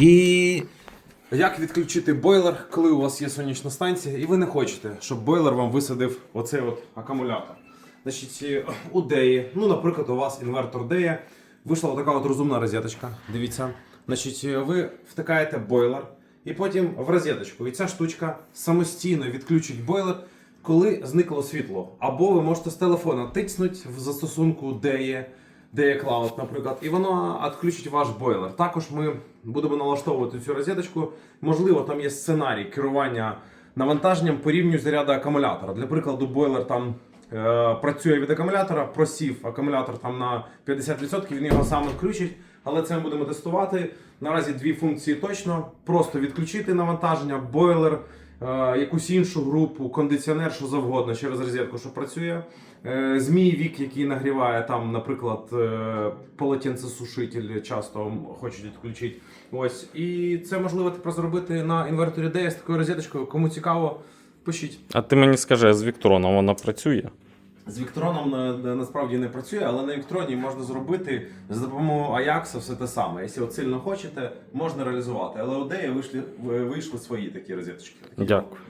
І як відключити бойлер, коли у вас є сонячна станція, і ви не хочете, щоб бойлер вам висадив оцей от акумулятор. Значить, е, у Деї, ну, наприклад, у вас інвертор Дея, вийшла така от розумна розеточка. Дивіться. Значить, е, ви втикаєте бойлер і потім в розеточку. І ця штучка самостійно відключить бойлер, коли зникло світло. Або ви можете з телефона тицнути в застосунку Деє. Дея Cloud, наприклад, і воно відключить ваш бойлер. Також ми будемо налаштовувати цю розеточку. Можливо, там є сценарій керування навантаженням по рівню заряду акумулятора. Для прикладу, бойлер там е, працює від акумулятора, просів акумулятор там на 50%, він його сам відключить. Але це ми будемо тестувати. Наразі дві функції точно: просто відключити навантаження, бойлер, якусь іншу групу, кондиціонер, що завгодно через розетку, що працює. Е, Змій вік, який нагріває, там, наприклад, е, полотенцесушитель часто хочуть відключити. Ось. І це можливо тепер зробити на інверторі де з такою розеточкою. Кому цікаво, пишіть. А ти мені скажи, з Віктроном вона працює? З Віктроном на- на- насправді не працює, але на Віктроні можна зробити за допомогою Аякса все те саме. Якщо от сильно хочете, можна реалізувати. Але у Деї вийшли, вийшли свої такі розеточки. Дякую.